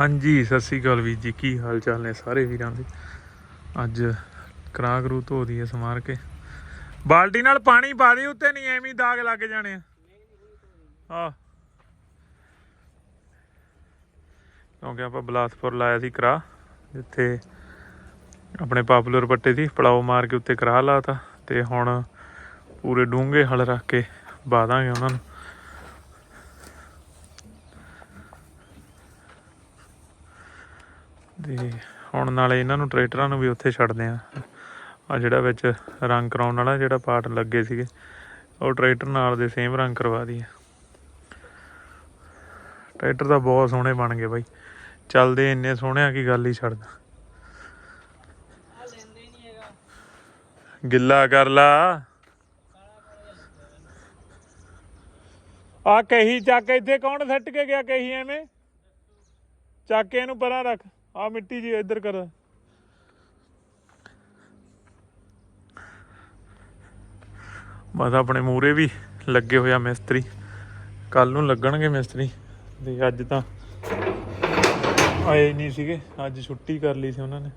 ਹਾਂਜੀ, ਸਤਿ ਸ੍ਰੀ ਅਕਾਲ ਵੀਰ ਜੀ। ਕੀ ਹਾਲ ਚਾਲ ਨੇ ਸਾਰੇ ਵੀਰਾਂ ਦੇ? ਅੱਜ ਕਰਾ ਕਰੂ ਧੋ ਦਈਏ ਸਮਾਰ ਕੇ। ਬਾਲਟੀ ਨਾਲ ਪਾਣੀ ਪਾ ਦੇ, ਉੱਤੇ ਨਹੀਂ ਐਵੇਂ ਦਾਗ ਲੱਗ ਜਾਣੇ ਆ। ਆ ਕਿਉਂਕਿ ਆਪਾਂ ਬਲਾਸਪੁਰ ਲਾਇਆ ਸੀ ਕਰਾ, ਜਿੱਥੇ ਆਪਣੇ ਪਾਪੂਲਰ ਪੱਟੇ ਸੀ ਪੜਾਓ ਮਾਰ ਕੇ ਉੱਤੇ ਕਰਾ ਲਾਤਾ, ਤੇ ਹੁਣ ਪੂਰੇ ਡੂੰਘੇ ਹਲ ਰੱਖ ਕੇ ਪਾ ਦਾਂਗੇ ਉਹਨਾਂ ਨੂੰ। ਤੇ ਹੁਣ ਨਾਲੇ ਇਹਨਾਂ ਨੂੰ ਟਰੈਕਟਰਾਂ ਨੂੰ ਵੀ ਉੱਥੇ ਛੱਡਦੇ ਆ। ਆ ਜਿਹੜਾ ਵਿੱਚ ਰੰਗ ਕਰਾਉਣ ਵਾਲਾ ਜਿਹੜਾ ਪਾਰਟ ਲੱਗੇ ਸੀਗੇ, ਉਹ ਟਰੈਕਟਰ ਨਾਲ ਦੇ ਸੇਮ ਰੰਗ ਕਰਵਾ ਦਈਏ। ਟਰੈਕਟਰ ਤਾਂ ਬਹੁਤ ਸੋਹਣੇ ਬਣ ਗਏ ਬਾਈ। ਚੱਲਦੇ ਇੰਨੇ ਸੋਹਣੇ ਆ ਕਿ ਗੱਲ ਹੀ ਛੱਡਦਾ ਗਿੱਲਾ ਕਰ ਲਾ। ਆ ਕਹੀ ਚੱਕ ਇੱਥੇ ਕੌਣ ਸੱਟ ਕੇ ਗਿਆ ਕਹੀ ਐਵੇਂ? ਚੱਕ ਕੇ ਇਹਨੂੰ ਪਰਾਂ ਰੱਖ। ਆ ਮਿੱਟੀ ਜੀ ਇੱਧਰ ਕਰ। ਬਸ ਆਪਣੇ ਮੂਰੇ ਵੀ ਲੱਗੇ ਹੋਇਆ ਮਿਸਤਰੀ। ਕੱਲ ਨੂੰ ਲੱਗਣਗੇ ਮਿਸਤਰੀ। ਤੇ ਅੱਜ ਤਾਂ ਆਏ ਨਹੀਂ ਸੀਗੇ। ਅੱਜ ਛੁੱਟੀ ਕਰ ਲਈ ਸੀ ਉਹਨਾਂ ਨੇ।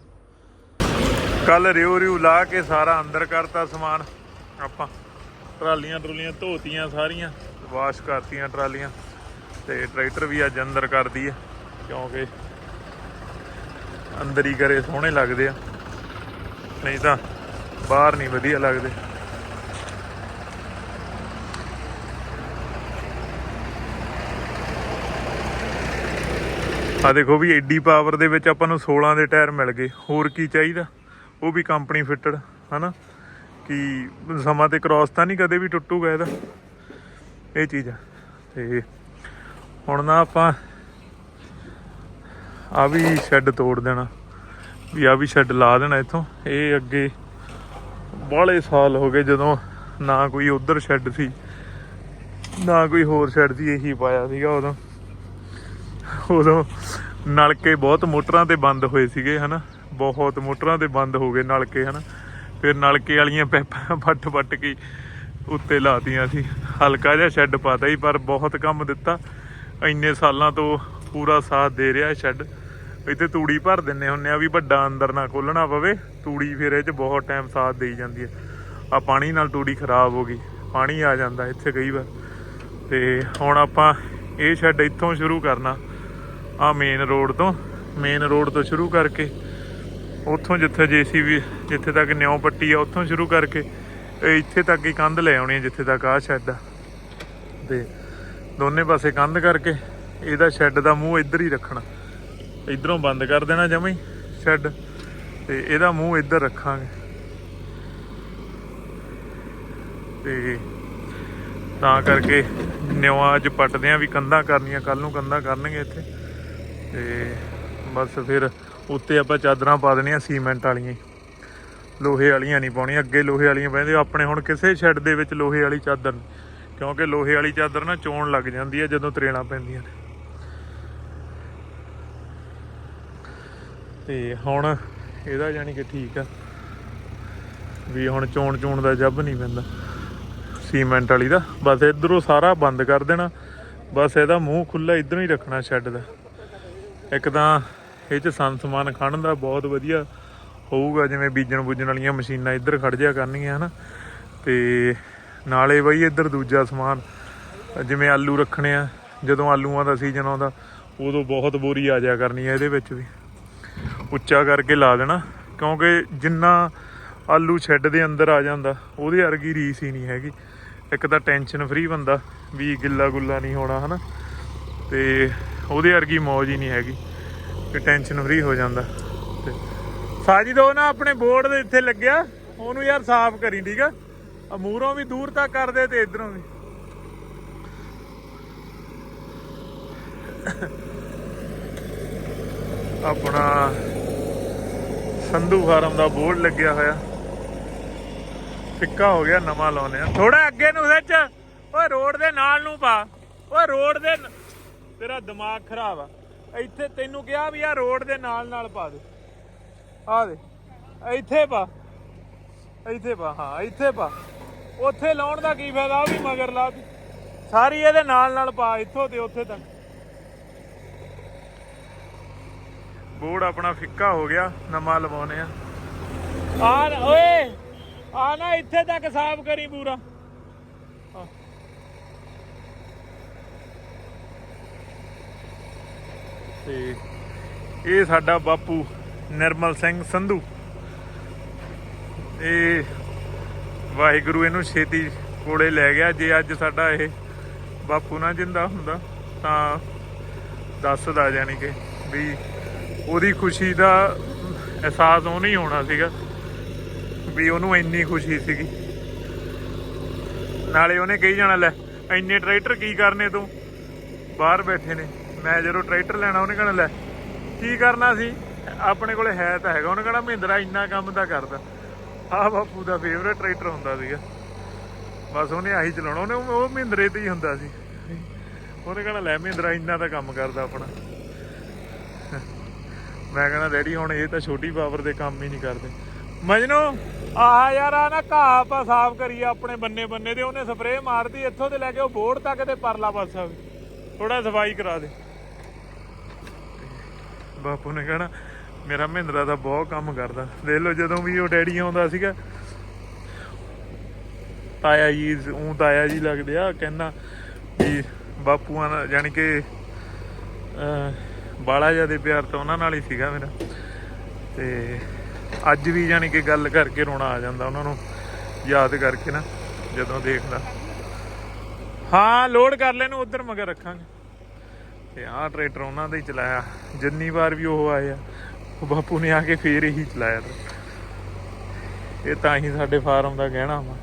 ਕੱਲ ਰਿਓ ਰਿਓ ਲਾ ਕੇ ਸਾਰਾ ਅੰਦਰ ਕਰਤਾ ਸਮਾਨ। ਆਪਾਂ ਟਰਾਲੀਆਂ ਟਰੂਲੀਆਂ ਧੋਤੀਆਂ ਸਾਰੀਆਂ, ਵਾਸ਼ ਕਰਤੀਆਂ ਟਰਾਲੀਆਂ। ਤੇ ਟਰੈਕਟਰ ਵੀ ਅੱਜ ਅੰਦਰ ਕਰਦੀ ਹੈ ਕਿਉਂਕਿ ਅੰਦਰ ਹੀ ਕਰੇ, ਸੋਹਣੇ ਲੱਗਦੇ ਆ। ਨਹੀਂ ਤਾਂ ਬਾਹਰ ਨਹੀਂ ਵਧੀਆ ਲੱਗਦੇ। ਆ ਦੇਖੋ ਵੀ ਐਡੀ ਪਾਵਰ ਦੇ ਵਿੱਚ ਆਪਾਂ ਨੂੰ 16 ਦੇ ਟਾਇਰ ਮਿਲ ਗਏ। ਹੋਰ ਕੀ ਚਾਹੀਦਾ? ਉਹ ਵੀ ਕੰਪਨੀ ਫਿੱਟਡ ਹਨਾ? ਕਿ ਸਮਾਂ ਤੇ ਕ੍ਰਾਸ ਤਾਂ ਨਹੀਂ ਕਦੇ ਵੀ ਟੁੱਟੂਗਾ ਇਹਦਾ। ਇਹ ਚੀਜ਼ ਆ। ਤੇ ਹੁਣ ਨਾ ਆਪਾਂ ਆ ਵੀ ਸ਼ੈੱਡ ਤੋੜ ਦੇਣਾ। ਵੀ ਆ ਵੀ ਸ਼ੈੱਡ ਲਾ ਦੇਣਾ ਇੱਥੋਂ। ਇਹ ਅੱਗੇ ਬਾਹਲੇ ਸਾਲ ਹੋ ਗਏ ਜਦੋਂ ਨਾ ਕੋਈ ਉਧਰ ਸ਼ੈੱਡ ਸੀ, ਨਾ ਕੋਈ ਹੋਰ ਸ਼ੈੱਡ ਸੀ, ਇਹੀ ਪਾਇਆ ਸੀਗਾ ਉਦੋਂ। ਉਦੋਂ ਨਲਕੇ ਬਹੁਤ ਮੋਟਰਾਂ ਤੇ ਬੰਦ ਹੋਏ ਸੀਗੇ, ਹਨਾ। ਬਹੁਤ ਮੋਟਰਾਂ ਤੇ ਬੰਦ ਹੋ ਗਏ ਨਲਕੇ, ਹਨਾ। ਫਿਰ ਨਲਕੇ ਵਾਲੀਆਂ ਪੈਪਾਂ ਫੱਟ ਵੱਟ ਕੇ ਉੱਤੇ ਲਾਤੀਆਂ ਸੀ। ਹਲਕਾ ਜਿਹਾ ਸ਼ੈੱਡ ਪਾਤਾ ਹੀ ਪਰ ਬਹੁਤ ਕੰਮ ਦਿੱਤਾ। ਇੰਨੇ ਸਾਲਾਂ ਤੋਂ ਪੂਰਾ ਸਾਥ ਦੇ ਰਿਹਾ ਸ਼ੈੱਡ ਇੱਥੇ ਤੂੜੀ ਭਰ ਦਿੰਨੇ ਹੁੰਨੇ ਆ ਵੀ ਵੱਡਾ ਅੰਦਰ ਨਾ ਖੋਲਣਾ ਪਵੇ। ਤੂੜੀ ਫਿਰ ਇਹ ਚ ਬਹੁਤ ਟਾਈਮ ਸਾਥ ਦੇਈ ਜਾਂਦੀ ਹੈ। ਆ ਪਾਣੀ ਨਾਲ ਤੂੜੀ ਖਰਾਬ ਹੋ ਗਈ। ਪਾਣੀ ਆ ਜਾਂਦਾ ਇੱਥੇ ਕਈ ਵਾਰ। ਤੇ ਹੁਣ ਆਪਾਂ ਇਹ ਸ਼ੈੱਡ ਇੱਥੋਂ ਸ਼ੁਰੂ ਕਰਨਾ। ਆ ਮੇਨ ਰੋਡ ਤੋਂ। ਮੇਨ ਰੋਡ ਤੋਂ ਸ਼ੁਰੂ ਕਰਕੇ ਉੱਥੋਂ ਜਿੱਥੇ ਜੀਸੀਬੀ ਜਿੱਥੇ ਤੱਕ ਨਿਉ ਪੱਟੀ ਆ, ਉੱਥੋਂ ਸ਼ੁਰੂ ਕਰਕੇ ਇੱਥੇ ਤੱਕ ਹੀ ਕੰਧ ਲੈ ਆਉਣੀ ਹੈ, ਜਿੱਥੇ ਤੱਕ ਆ ਸ਼ੈੱਡ ਆ। ਤੇ ਦੋਨੇ ਪਾਸੇ ਕੰਧ ਕਰਕੇ ਇਹਦਾ ਸ਼ੈੱਡ ਦਾ ਮੂੰਹ ਇੱਧਰ ਹੀ ਰੱਖਣਾ। ਇਧਰੋਂ ਬੰਦ ਕਰ ਦੇਣਾ ਜਮਾਂ ਸ਼ੈੱਡ ਤੇ ਇਹਦਾ ਮੂੰਹ ਇੱਧਰ ਰੱਖਾਂਗੇ। ਤੇ ਤਾਂ ਕਰਕੇ ਨਿਉਆਂ ਅੱਜ ਪੱਟਦੇ ਆ ਵੀ ਕੰਧਾਂ ਕਰਨੀਆਂ ਕੱਲ ਨੂੰ ਕੰਧਾਂ ਕਰਨਗੇ ਇੱਥੇ। ਤੇ ਬਸ ਫਿਰ ਉੱਤੇ ਆਪਾਂ ਚਾਦਰਾਂ ਪਾ ਦੇਣੀਆਂ ਸੀਮੈਂਟ ਵਾਲੀਆਂ ਹੀ। ਲੋਹੇ ਵਾਲੀਆਂ ਨਹੀਂ ਪਾਉਣੀਆਂ, ਅੱਗੇ ਲੋਹੇ ਵਾਲੀਆਂ ਪੈਂਦੇ, ਆਪਣੇ ਹੁਣ ਕਿਸੇ ਸ਼ੈੱਡ ਦੇ ਵਿੱਚ ਲੋਹੇ ਵਾਲੀ ਚਾਦਰ ਨਹੀਂ ਕਿਉਂਕਿ ਲੋਹੇ ਵਾਲੀ ਚਾਦਰ ਨਾ ਚੋਣ ਲੱਗ ਜਾਂਦੀ ਹੈ ਜਦੋਂ ਤਰੇੜਾਂ ਪੈਂਦੀਆਂ ਨੇ। ਤੇ ਹੁਣ ਇਹਦਾ ਯਾਨੀ ਕਿ ਠੀਕ ਆ। ਵੀ ਹੁਣ ਚੋਣ ਚੋਣ ਦਾ ਜੱਬ ਨਹੀਂ ਪੈਂਦਾ। ਸੀਮੈਂਟ ਵਾਲੀ ਦਾ। ਬਸ ਇਧਰੋਂ ਸਾਰਾ ਬੰਦ ਕਰ ਦੇਣਾ। ਬਸ ਇਹਦਾ ਮੂੰਹ ਖੁੱਲਾ ਇਧਰੋਂ ਹੀ ਰੱਖਣਾ ਸ਼ੈੱਡ ਦਾ। ਇੱਕ ਤਾਂ ਇਹ ਚ ਸੰਨ ਸਮਾਨ ਖੜਨ ਦਾ ਬਹੁਤ ਵਧੀਆ ਹੋਊਗਾ। ਜਿਵੇਂ ਬੀਜਣ ਬੁੱਜਣ ਵਾਲੀਆਂ ਮਸ਼ੀਨਾਂ ਇੱਧਰ ਖੜ ਜਿਆ ਕਰਨਗੀਆਂ, ਹਨਾ। ਤੇ ਨਾਲੇ ਬਈ ਇੱਧਰ ਦੂਜਾ ਸਮਾਨ, ਜਿਵੇਂ ਆਲੂ ਰੱਖਣੇ ਆ। ਜਦੋਂ ਆਲੂਆਂ ਦਾ ਸੀਜ਼ਨ ਆਉਂਦਾ, ਉਦੋਂ ਬਹੁਤ ਬੋਰੀ ਆ ਜਾਇਆ ਕਰਨੀ ਹੈ ਇਹਦੇ ਵਿੱਚ ਵੀ। ਉੱਚਾ ਕਰਕੇ ਲਾ ਦੇਣਾ, ਕਿਉਂਕਿ ਜਿੰਨਾ ਆਲੂ ਸ਼ੈੱਡ ਦੇ ਅੰਦਰ ਆ ਜਾਂਦਾ, ਉਹਦੇ ਵਰਗੀ ਰੀਸ ਹੀ ਨਹੀਂ ਹੈਗੀ। ਇੱਕ ਤਾਂ ਟੈਨਸ਼ਨ ਫਰੀ ਬੰਦਾ, ਵੀ ਗਿੱਲਾ ਗੁੱਲਾ ਨਹੀਂ ਹੋਣਾ, ਹਨਾ? ਤੇ ਉਹਦੇ ਵਰਗੀ ਮੌਜ ਹੀ ਨਹੀਂ ਹੈਗੀ ਕਿ ਟੈਨਸ਼ਨ ਫਰੀ ਹੋ ਜਾਂਦਾ। ਤੇ ਸਾਜਿਦ ਉਹ ਨਾ ਆਪਣੇ ਬੋਰਡ ਦੇ ਇੱਥੇ ਲੱਗਿਆ, ਉਹਨੂੰ ਯਾਰ ਸਾਫ਼ ਕਰੀ, ਠੀਕ ਆ? ਆ ਵੀ ਦੂਰ ਤੱਕ ਕਰਦੇ ਤੇ ਇਧਰੋਂ ਵੀ। ਆਪਣਾ ਸੰਧੂ ਫਾਰਮ ਦਾ ਬੋਰਡ ਲੱਗਿਆ ਹੋਇਆ। ਫਿੱਕਾ ਹੋ ਗਿਆ, ਨਵਾਂ ਲਾਉਨੇ ਆ। ਥੋੜਾ ਅੱਗੇ ਨੂੰ ਸੱਚ ਓਏ, ਰੋਡ ਦੇ ਨਾਲ ਨੂੰ ਪਾ। ਓਏ, ਰੋਡ ਦੇ ਤੇਰਾ ਦਿਮਾਗ ਖਰਾਬ ਆ। ਇੱਥੇ ਤੈਨੂੰ ਕਿਹਾ ਵੀ ਆ, ਰੋਡ ਦੇ ਨਾਲ ਨਾਲ ਪਾ ਦੇ। ਆ ਦੇ। ਇੱਥੇ ਪਾ। ਇੱਥੇ ਪਾ, ਹਾਂ, ਇੱਥੇ ਪਾ। ਉੱਥੇ ਲਾਉਣ ਦਾ ਕੀ ਫਾਇਦਾ? ਉਹ ਵੀ ਮਗਰ ਲਾ ਸਾਰੀ ਇਹਦੇ ਨਾਲ ਨਾਲ ਪਾ, ਇੱਥੋਂ ਤੇ ਉੱਥੇ ਤੱਕ। ਬੋਰਡ ਆਪਣਾ ਫਿੱਕਾ ਹੋ ਗਿਆ ਨਵਾਂ ਲਵਾਉਨੇ ਆ ਆ ਓਏ ਆ ਨਾ ਇੱਥੇ ਤੱਕ ਸਾਫ਼ ਕਰੀ ਪੂਰਾ। ਤੇ ਇਹ ਸਾਡਾ ਬਾਪੂ ਨਿਰਮਲ ਸਿੰਘ ਸੰਧੂ ਇਹ ਵਾਹਿਗੁਰੂ ਇਹਨੂੰ ਛੇਤੀ ਕੋਲੇ ਲੈ ਗਿਆ ਜੇ ਅੱਜ ਸਾਡਾ ਇਹ ਬਾਪੂ ਨਾ ਜਿੰਦਾ ਹੁੰਦਾ ਤਾਂ ਦੱਸਦਾ ਜਾਨੀ ਕਿ ਵੀ ਉਹਦੀ ਖੁਸ਼ੀ ਦਾ ਅਹਿਸਾਸ ਉਹ ਨਹੀਂ ਹੋਣਾ ਸੀਗਾ ਵੀ ਉਹਨੂੰ ਇੰਨੀ ਖੁਸ਼ੀ ਸੀਗੀ। ਨਾਲੇ ਉਹਨੇ ਕਹੀ ਜਾਣਾ, ਲੈ, ਇੰਨੇ ਟਰੈਕਟਰ ਕੀ ਕਰਨੇ ਤੂੰ? ਬਾਹਰ ਬੈਠੇ ਨੇ। ਮੈਂ ਜਦੋਂ ਟਰੈਕਟਰ ਲੈਣਾ, ਉਹਨੇ ਕਹਣਾ, ਲੈ, ਕੀ ਕਰਨਾ ਸੀ? ਆਪਣੇ ਕੋਲੇ ਹੈ ਤਾਂ ਹੈਗਾ। ਉਹਨੇ ਕਹਣਾ, ਮਹਿੰਦਰਾ ਇੰਨਾ ਕੰਮ ਤਾਂ ਕਰਦਾ। ਆ ਬਾਪੂ ਦਾ ਫੇਵਰੇਟ ਟਰੈਕਟਰ ਹੁੰਦਾ ਸੀਗਾ। ਬਸ ਉਹਨੇ ਆਹੀ ਚਲਾਉਣਾ, ਉਹਨੇ ਉਹ ਮਹਿੰਦਰੇ ਤੇ ਹੀ ਹੁੰਦਾ ਸੀ। ਉਹਨੇ ਕਹਣਾ, ਲੈ, ਮਹਿੰਦਰਾ ਇੰਨਾ ਤਾਂ ਕੰਮ ਕਰਦਾ ਆਪਣਾ। ਮੈਂ ਕਹਣਾ ਡੈਡੀ, ਹੁਣ ਇਹ ਤਾਂ ਛੋਟੀ ਪਾਵਰ ਦੇ ਕੰਮ ਹੀ ਨਹੀਂ ਕਰਦੇ। ਮਜਨੂ ਆ ਯਾਰ ਆ ਨਾ ਘਾਹ ਆਪਾਂ ਸਾਫ਼ ਕਰੀਏ ਆਪਣੇ ਬੰਨੇ ਬੰਨੇ ਦੇ, ਉਹਨੇ ਸਪਰੇਅ ਮਾਰਦੀ ਇੱਥੋਂ ਤੇ ਲੈ ਕੇ ਉਹ ਬੋਰਡ ਤੱਕ ਤੇ ਪਰਲਾ ਪਾਸਾ ਥੋੜਾ ਸਫ਼ਾਈ ਕਰਾ ਦੇ। ਬਾਪੂ ਨੇ ਕਹਣਾ, ਮੇਰਾ ਮਹਿੰਦਰਾ ਦਾ ਬਹੁਤ ਕੰਮ ਕਰਦਾ। ਦੇਖ ਲਓ, ਜਦੋਂ ਵੀ ਉਹ ਡੈਡੀ ਆਉਂਦਾ ਸੀਗਾ, ਤਾਇਆ ਜੀ ਉਹ ਤਾਇਆ ਜੀ ਲੱਗਦੇ ਆ, ਕਹਿੰਦਾ ਵੀ ਬਾਪੂਆਂ ਨਾਲ ਯਾਨੀ ਕਿ ਬਾਲਾ ਜਿਆਦੇ ਪਿਆਰ ਤਾਂ ਉਹਨਾਂ ਨਾਲ ਹੀ ਸੀਗਾ ਮੇਰਾ। ਤੇ ਅੱਜ ਵੀ ਯਾਨੀ ਕਿ ਗੱਲ ਕਰਕੇ ਰੋਣਾ ਆ ਜਾਂਦਾ ਉਹਨਾਂ ਨੂੰ, ਯਾਦ ਕਰਕੇ ਨਾ, ਜਦੋਂ ਦੇਖਦਾ। ਹਾਂ ਲੋਡ ਕਰ ਲੈਣ ਉਧਰ ਮਗਰ ਰੱਖਾਂਗੇ। ਤੇ ਆਹ ਟਰੈਕਟਰ ਉਹਨਾਂ ਦਾ ਹੀ ਚਲਾਇਆ। ਜਿੰਨੀ ਵਾਰ ਵੀ ਉਹ ਆਇਆ ਉਹ ਬਾਪੂ ਨੇ ਆ ਕੇ ਫੇਰ ਇਹੀ ਚਲਾਇਆ। ਇਹ ਤਾਂ ਹੀ ਸਾਡੇ ਫਾਰਮ ਦਾ ਗਹਿਣਾ ਵਾ।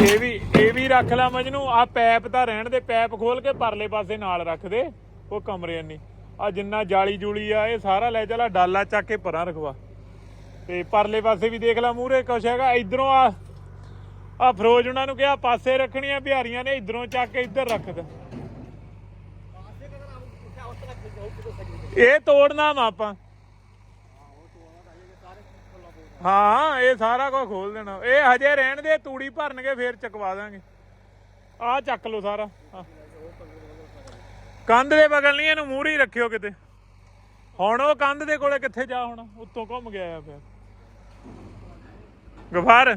ਇਹ ਵੀ ਇਹ ਵੀ ਰੱਖ ਲੈ ਮਜਨੂੰ ਆ ਪੈਪ ਤਾਂ ਰਹਿਣ ਦੇ, ਪੈਪ ਖੋਲ ਕੇ ਪਰਲੇ ਪਾਸੇ ਨਾਲ ਰੱਖ ਦੇ, ਉਹ ਕਮਰੇ ਨਹੀਂ ਆ ਜਿੰਨਾ ਜਾਲੀ ਜੂਲੀ ਆ, ਇਹ ਸਾਰਾ ਲੈ ਚਲਾ ਡਾਲਾ ਚੱਕ ਕੇ ਪਰਾਂ ਰਖਵਾ। ਤੇ ਪਰਲੇ ਪਾਸੇ ਵੀ ਦੇਖ ਲਾ ਮੂਹਰੇ, ਕੁਛ ਹੈਗਾ, ਇਧਰੋਂ ਆ ਆ ਫਰੋਜ ਉਹਨਾਂ ਨੂੰ ਕਿਹਾ, ਪਾਸੇ ਰੱਖਣੀਆਂ ਬਿਹਾਰੀਆਂ ਨੇ, ਇਧਰੋਂ ਚੱਕ ਕੇ ਇੱਧਰ ਰੱਖ ਦੇ। ਇਹ ਤੋੜਨਾ ਵਾ ਆਪਾਂ। ਹਾਂ, ਇਹ ਸਾਰਾ ਕੁਝ ਖੋਲ ਦੇਣਾ। ਇਹ ਹਜੇ ਰਹਿਣ ਦੇ, ਤੂੜੀ ਭਰਨਗੇ, ਫੇਰ ਚਕਵਾ ਦਾਂਗੇ। ਆਹ ਚੱਕ ਲਓ ਸਾਰਾ। ਕੰਧ ਦੇ ਬਗਲ ਨਹੀਂ, ਇਹਨੂੰ ਮੂਹਰੀ ਰੱਖਿਓ ਕਿਤੇ। ਹੁਣ ਉਹ ਕੰਧ ਦੇ ਕੋਲੇ ਕਿੱਥੇ ਜਾ ਹੁਣ? ਉੱਤੋਂ ਘੁੰਮ ਗਿਆ ਆ ਪਿਆ ਗਫਾਰ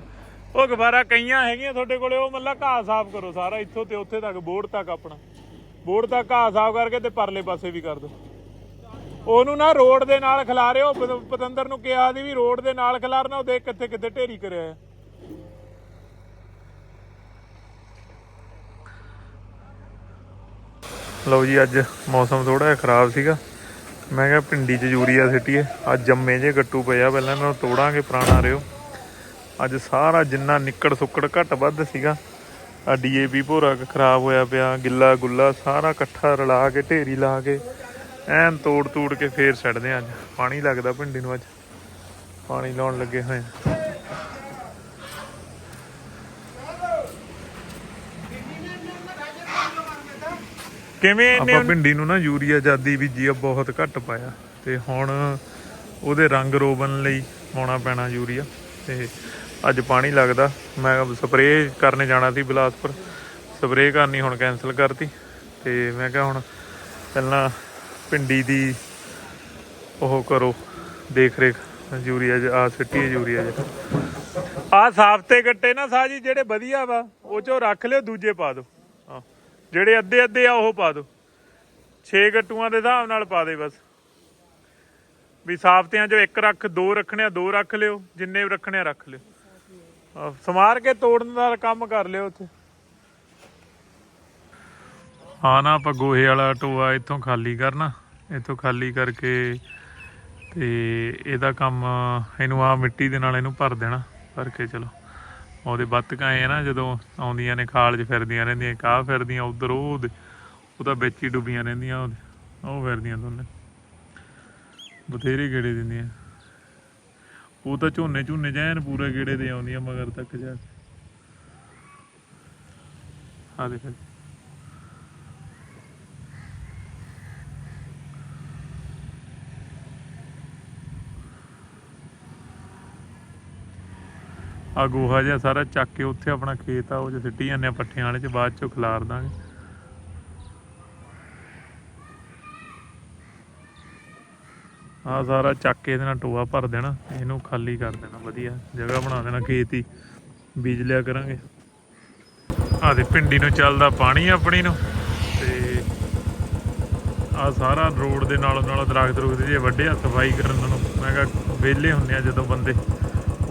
ਉਹ ਗਫਾਰਾ ਕਈਆਂ ਹੈਗੀਆਂ ਤੁਹਾਡੇ ਕੋਲੇ, ਉਹ ਮੱਲਾ ਘਾਹ ਸਾਫ਼ ਕਰੋ ਸਾਰਾ, ਇੱਥੋਂ ਤੇ ਉੱਥੇ ਤੱਕ ਬੋਰਡ ਤੱਕ ਆਪਣਾ। ਬੋਰਡ ਤੱਕ ਘਾਹ ਸਾਫ਼ ਕਰਕੇ ਤੇ ਪਰਲੇ ਪਾਸੇ ਵੀ ਕਰ ਦਿਓ। ਉਹਨੂੰ ਨਾ ਰੋਡ ਦੇ ਨਾਲ ਖਿਲਾਰਿਓ ਪਤ- ਪਤੰਦਰ ਨੂੰ ਕਿਹਾ ਦੀ ਵੀ ਰੋਡ ਦੇ ਨਾਲ ਖਿਲਾਰਨਾ, ਉਹ ਦੇਖ ਕਿੱਥੇ ਕਿੱਥੇ ਢੇਰੀ ਕਰਿਆ ਹੈ। ਲਓ ਜੀ, ਅੱਜ ਮੌਸਮ ਥੋੜਾ ਜਿਹਾ ਖਰਾਬ ਸੀਗਾ। ਮੈਂ ਕਿਹਾ ਪਿੰਡੀ 'ਚ ਯੂਰੀਆ ਸਿੱਟੀਏ। ਅੱਜ ਜੰਮੇ ਜੇ ਗੱਟੂ ਪਿਆ, ਪਹਿਲਾਂ ਇਹਨਾਂ ਨੂੰ ਤੋੜਾਂਗੇ, ਪੁਰਾਣਾ ਰਿਓ। ਅੱਜ ਸਾਰਾ ਜਿੰਨਾ ਨਿੱਕੜ ਸੁੱਕੜ ਘੱਟ ਵੱਧ ਸੀਗਾ ਆ ਡੀਏਪੀ ਭੋਰਾ ਖਰਾਬ ਹੋਇਆ ਪਿਆ, ਗਿੱਲਾ ਗੁੱਲਾ ਸਾਰਾ ਇਕੱਠਾ ਰਲਾ ਕੇ, ਢੇਰੀ ਲਾ ਕੇ। ਐਨ ਤੋੜ ਤੂੜ ਕੇ ਫੇਰ ਛੱਡਦੇ ਆ ਅੱਜ। ਪਾਣੀ ਲੱਗਦਾ ਭਿੰਡੀ ਨੂੰ ਅੱਜ। ਪਾਣੀ ਲਾਉਣ ਲੱਗੇ ਹੋਏ। ਕਿਵੇਂ ਆਪਾਂ ਭਿੰਡੀ ਨੂੰ ਨਾ ਯੂਰੀਆ ਜਾਦੀ ਬੀਜੀ ਆ ਬਹੁਤ ਘੱਟ ਪਾਇਆ। ਤੇ ਹੁਣ ਉਹਦੇ ਰੰਗ ਰੋਬਨ ਲਈ ਪਾਉਣਾ ਪੈਣਾ ਯੂਰੀਆ। ਤੇ ਅੱਜ ਪਾਣੀ ਲੱਗਦਾ। ਮੈਂ ਸਪਰੇਅ ਕਰਨ ਜਾਣਾ ਸੀ ਬਿਲਾਸਪੁਰ। ਸਪਰੇਅ ਕਰਨੀ ਹੁਣ ਕੈਨਸਲ ਕਰਤੀ। ਤੇ ਮੈਂ ਕਿਹਾ ਹੁਣ ਪਹਿਲਾਂ ਪਿੰਡੀ ਦੀ ਉਹ ਕਰੋ ਦੇਖ ਰੇਖ ਯੂਰੀਆ ਜ ਆ ਸਿੱਟੀ ਯੂਰੀਆ ਜ। ਆ ਸਾਫ਼ ਤੇ ਗੱਟੇ ਨਾ ਸਾਜੀ ਜਿਹੜੇ ਵਧੀਆ ਵਾ, ਉਹ ਚੋਂ ਰੱਖ ਲਿਓ, ਦੂਜੇ ਪਾ ਦਿਓ। ਹਾਂ, ਜਿਹੜੇ ਅੱਧੇ ਅੱਧੇ ਆ, ਉਹ ਪਾ ਦਿਓ। 6 ਗੱਟੂਆਂ ਦੇ ਹਿਸਾਬ ਨਾਲ ਪਾ ਦੇ ਬਸ। ਵੀ ਸਾਫਤਿਆਂ ਚੋਂ ਇੱਕ ਰੱਖ, ਦੋ ਰੱਖਣੇ ਆ, ਦੋ ਰੱਖ ਲਿਓ, ਜਿੰਨੇ ਰੱਖਣੇ ਆ, ਰੱਖ ਲਿਓ। ਸਮਾਰ ਕੇ ਤੋੜਨ ਦਾ ਕੰਮ ਕਰ ਲਿਓ ਉੱਥੇ। ਹਾਂ ਆਪਾਂ ਗੋਹੇ ਵਾਲਾ ਟੋਆ ਇੱਥੋਂ ਖਾਲੀ ਕਰਨਾ। ਇੱਥੋਂ ਖਾਲੀ ਕਰਕੇ ਤੇ ਇਹਦਾ ਕੰਮ ਇਹਨੂੰ ਆ ਮਿੱਟੀ ਦੇ ਨਾਲ ਇਹਨੂੰ ਭਰ ਦੇਣਾ, ਭਰ ਕੇ ਚਲੋ। ਉਹਦੇ ਬੱਤਕਾਂ ਐ ਨਾ, ਜਦੋਂ ਆਉਂਦੀਆਂ ਨੇ ਖਾਲ 'ਚ ਫਿਰਦੀਆਂ ਰਹਿੰਦੀਆਂ ਕਾਹ ਫਿਰਦੀਆਂ ਉਧਰ ਉਹ ਉਹ ਤਾਂ ਵਿੱਚ ਹੀ ਡੁੱਬੀਆਂ ਰਹਿੰਦੀਆਂ ਉਹਦੇ, ਉਹ ਫਿਰਦੀਆਂ ਦੋਨੇ। ਬਥੇਰੇ ਗੇੜੇ ਦਿੰਦੀਆਂ। ਉਹ ਤਾਂ ਝੋਨੇ ਝੋਨੇ ਜਾਣ ਪੂਰੇ ਗੇੜੇ ਦੇ ਆਉਂਦੀਆਂ ਮਗਰ ਤੱਕ ਜਾ ਕੇ। ਆ ਦੇਖ। ਆ ਗੋਹਾ ਜਿਹਾ ਸਾਰਾ ਚੱਕ ਕੇ ਉੱਥੇ ਆਪਣਾ ਖੇਤ ਆ, ਉਹ ਚ ਸਿੱਟੀ ਜਾਂਦੇ ਆ ਪੱਠਿਆਂ ਵਾਲੇ ਚ ਬਾਅਦ ਚੋਂ ਖਿਲਾਰ ਦਾਂਗੇ। ਆ ਸਾਰਾ ਚੱਕ ਕੇ ਇਹਦੇ ਨਾਲ ਟੋਆ ਭਰ ਦੇਣਾ, ਇਹਨੂੰ ਖਾਲੀ ਕਰ ਦੇਣਾ, ਵਧੀਆ, ਜਗ੍ਹਾ ਬਣਾ ਦੇਣਾ ਖੇਤ ਹੀ, ਬੀਜ ਲਿਆ ਕਰਾਂਗੇ। ਆ ਦੇ ਪਿੰਡੀ ਨੂੰ ਚੱਲਦਾ ਪਾਣੀ ਆਪਣੀ ਨੂੰ, ਤੇ ਆ ਸਾਰਾ ਰੋਡ ਦੇ ਨਾਲੋਂ ਨਾਲ ਦਰਖਤ ਰੁਕਦੇ ਜੇ ਵੱਡੇ ਆ, ਸਫ਼ਾਈ ਕਰਨ ਨੂੰ। ਮੈਂ ਕਿਹਾ ਵਿਹਲੇ ਹੁੰਦੇ ਆ ਜਦੋਂ ਬੰਦੇ।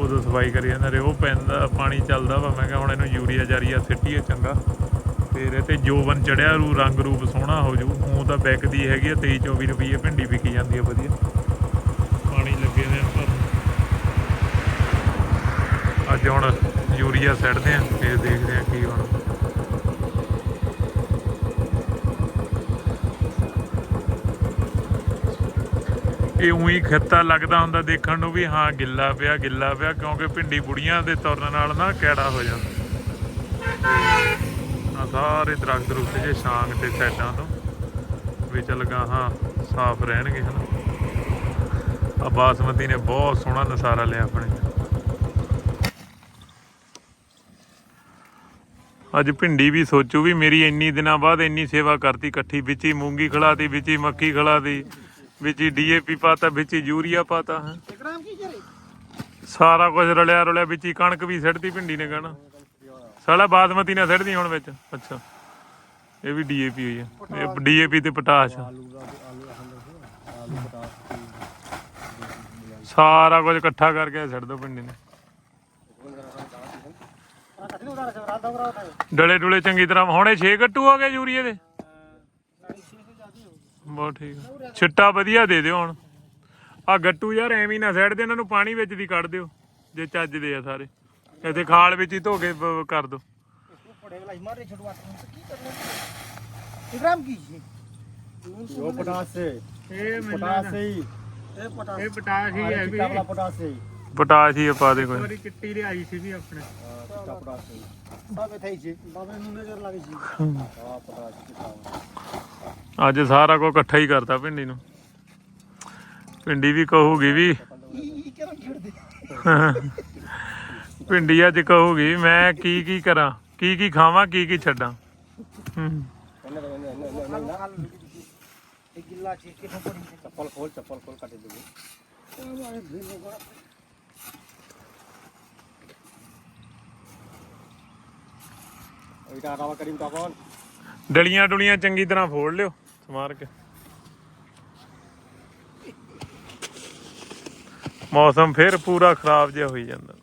ਉਦੋਂ ਸਫ਼ਾਈ ਕਰੀ ਜਾਂਦੇ ਉਹ ਪੈਂਦਾ ਪਾਣੀ ਚੱਲਦਾ ਵਾ। ਮੈਂ ਕਿਹਾ ਹੁਣ ਇਹਨੂੰ ਯੂਰੀਆ ਜਾਰੀਆ ਸਿੱਟੀਏ ਚੰਗਾ। ਫਿਰ ਇਹ ਤੇ ਜੋਵਨ ਚੜਿਆ ਰੂ ਰੰਗ ਰੂਪ ਸੋਹਣਾ ਹੋ ਜੂ ਹੁਣ ਤਾਂ ਵਿਕਦੀ ਹੈਗੀ ਆ 23 24 ਰੁਪਏ ਭਿੰਡੀ ਵਿਕੀ ਜਾਂਦੀ ਆ, ਵਧੀਆ। ਪਾਣੀ ਲੱਗੇ ਨੇ। ਪਰ ਅੱਜ ਹੁਣ ਯੂਰੀਆ ਸੱਟਦੇ ਆ, ਫਿਰ ਦੇਖਦੇ ਆ ਕੀ ਹੁਣ ਇਹ ਉਹੀ ਖੱਤਾ ਲੱਗਦਾ ਹੁੰਦਾ ਦੇਖਣ ਨੂੰ ਵੀ ਹਾਂ ਗਿੱਲਾ ਪਿਆ ਗਿੱਲਾ ਪਿਆ, ਕਿਉਂਕਿ ਭਿੰਡੀ ਬੁੜੀਆਂ ਦੇ ਤੁਰਨ ਨਾਲ ਨਾ ਕੈੜਾ ਹੋ ਜਾਂਦਾ। ਆ ਸਾਰੇ ਦਰਖਤ ਰੁੱਖ ਜੇ ਛਾਂਗ ਤੇ ਸਾਈਡਾਂ ਤੋਂ। ਵੀ ਚੱਲ ਗਾਹਾਂ ਸਾਫ਼ ਰਹਿਣਗੇ, ਹਨਾ। ਆ ਬਾਸਮਤੀ ਨੇ ਬਹੁਤ ਸੋਹਣਾ ਨਸਾਰਾ ਲਿਆ ਆਪਣੇ। ਅੱਜ ਭਿੰਡੀ ਵੀ ਸੋਚੂ ਵੀ ਮੇਰੀ ਇੰਨੀ ਦਿਨਾਂ ਬਾਅਦ ਇੰਨੀ ਸੇਵਾ ਕਰਤੀ, ਇਕੱਠੀ ਵਿੱਚ ਹੀ ਮੂੰਗੀ ਖਲਾਤੀ, ਵਿੱਚ ਹੀ ਮੱਕੀ ਖਲਾਤੀ। ਵਿੱਚ ਹੀ ਡੀਏਪੀ ਪਾਤਾ ਵਿੱਚ ਹੀ ਯੂਰੀਆ ਪਾਤਾ। ਹੈ ਸਾਰਾ ਕੁਝ ਰਲਿਆ ਰਲਿਆ ਵਿੱਚ ਹੀ ਕਣਕ ਵੀ ਸਿੱਟਦੀ ਭਿੰਡੀ ਨੇ ਕਹਿਣਾ। ਸਾਲਾ ਬਾਦਮਤੀ ਨੇ ਸਿੱਟਦੀ ਹੁਣ ਵਿੱਚ। ਅੱਛਾ। ਇਹ ਵੀ ਡੀਏਪੀ ਹੋਈ ਹੈ ਇਹ ਡੀਏਪੀ ਤੇ ਪੋਟਾਸ਼। ਸਾਰਾ ਕੁਝ ਇਕੱਠਾ ਕਰਕੇ ਸਿੱਟ ਦੋ ਭਿੰਡੀ ਨੇ। ਡਲੇ ਡੁਲੇ ਚੰਗੀ ਤਰ੍ਹਾਂ। ਹੁਣੇ 6 ਗੱਟੂ ਆ ਗਏ ਯੂਰੀਏ ਦੇ। ਬਹੁਤ ਠੀਕ ਛਿੱਟਾ ਵਧੀਆ ਦੇ ਦਿਓ ਹੁਣ। ਆ ਗੱਟੂ ਯਾਰ ਐਵੇਂ ਨਾ ਸਾਈਡ ਦੇ ਇਹਨਾਂ ਨੂੰ ਪਾਣੀ ਵਿੱਚ ਦੀ ਕੱਢ ਦਿਓ ਜੇ ਚੱਜਦੇ ਆ ਸਾਰੇ। ਇੱਥੇ ਖਾਲ ਵਿੱਚ ਹੀ ਧੋ ਕਰ ਦਿਓ इसको ਆ ਪਾ ਦੇ ਕੋਈ ਚਿੱਟੀ ਲਿਆਈ ਸੀ ਵੀ ਆਪਣੇ। हाँ, चिट्टा पोटास से ही बाबे थाई छे बाबे नु नजर लागे छे ਅੱਜ ਸਾਰਾ ਕੁਝ ਇਕੱਠਾ ਹੀ ਕਰਤਾ ਭਿੰਡੀ ਨੂੰ। ਭਿੰਡੀ ਵੀ ਕਹੂਗੀ ਵੀ। ਭਿੰਡੀ ਅੱਜ ਕਹੂਗੀ, ਮੈਂ ਕੀ ਕੀ ਕਰਾਂ, ਕੀ ਕੀ ਖਾਵਾਂ, ਕੀ ਕੀ ਛੱਡਾਂ। ਹੂੰ ਗਿੱਲਾ ਚੀਜ਼ ਕੇ ਥੋੜੀ ਚੱਪਲ ਖੋਲ ਚੱਪਲ ਖੋਲ ਕੱਟ ਦੇ ওইটা আদাবা করিম তখন ਡਲੀਆਂ ਡੁਲੀਆਂ ਚੰਗੀ ਤਰ੍ਹਾਂ ਫੋੜ ਲਿਓ, ਸਮਾਰ ਕੇ। ਮੌਸਮ ਫਿਰ ਪੂਰਾ ਖਰਾਬ ਜਿਹਾ ਹੋਈ ਜਾਂਦਾ।